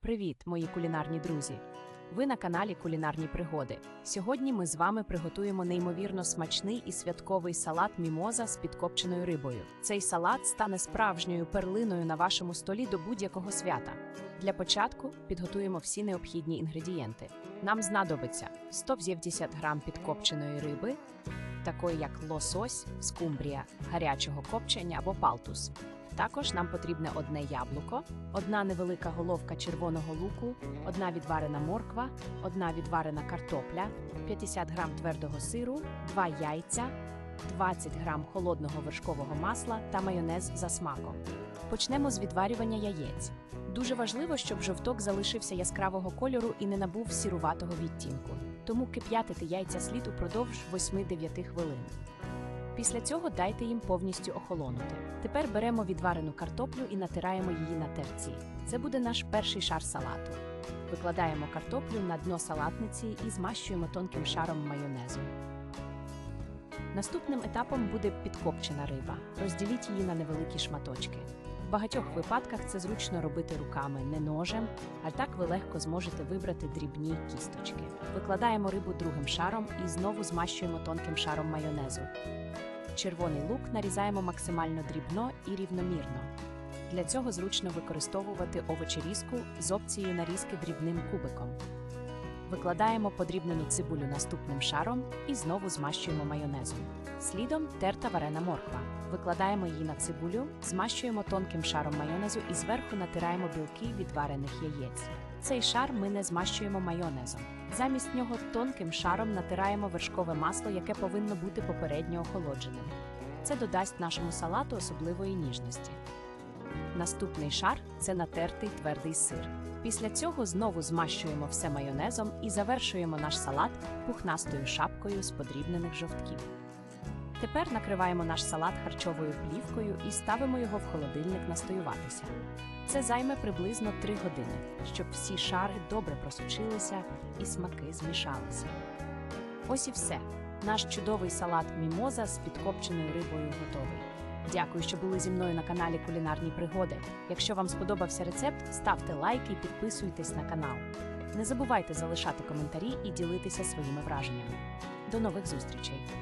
Привіт, мої кулінарні друзі! Ви на каналі Кулінарні Пригоди. Сьогодні ми з вами приготуємо неймовірно смачний і святковий салат мімоза з підкопченою рибою. Цей салат стане справжньою перлиною на вашому столі до будь-якого свята. Для початку підготуємо всі необхідні інгредієнти. Нам знадобиться 150 грам підкопченої риби, такої як лосось, скумбрія, гарячого копчення або палтус. Також нам потрібне одне яблуко, одна невелика головка червоного луку, одна відварена морква, одна відварена картопля, 50 грам твердого сиру, два яйця, 20 грам холодного вершкового масла та майонез за смаком. Почнемо з відварювання яєць. Дуже важливо, щоб жовток залишився яскравого кольору і не набув сіруватого відтінку. Тому кип'ятити яйця слід упродовж 8-9 хвилин. Після цього дайте їм повністю охолонути. Тепер беремо відварену картоплю і натираємо її на терці. Це буде наш перший шар салату. Викладаємо картоплю на дно салатниці і змащуємо тонким шаром майонезу. Наступним етапом буде підкопчена риба. Розділіть її на невеликі шматочки. В багатьох випадках це зручно робити руками, не ножем, а так ви легко зможете вибрати дрібні кісточки. Викладаємо рибу другим шаром і знову змащуємо тонким шаром майонезу. Червоний лук нарізаємо максимально дрібно і рівномірно. Для цього зручно використовувати овочерізку з опцією нарізки дрібним кубиком. Викладаємо подрібнену цибулю наступним шаром і знову змащуємо майонезом. Слідом терта варена морква. Викладаємо її на цибулю, змащуємо тонким шаром майонезу і зверху натираємо білки від варених яєць. Цей шар ми не змащуємо майонезом. Замість нього тонким шаром натираємо вершкове масло, яке повинно бути попередньо охолодженим. Це додасть нашому салату особливої ніжності. Наступний шар це натертий твердий сир. Після цього знову змащуємо все майонезом і завершуємо наш салат пухнастою шапкою з подрібнених жовтків. Тепер накриваємо наш салат харчовою плівкою і ставимо його в холодильник настоюватися. Це займе приблизно 3 години, щоб всі шари добре просочилися і смаки змішалися. Ось і все. Наш чудовий салат мімоза з підкопченою рибою готовий. Дякую, що були зі мною на каналі Кулінарні Пригоди. Якщо вам сподобався рецепт, ставте лайки і підписуйтесь на канал. Не забувайте залишати коментарі і ділитися своїми враженнями. До нових зустрічей!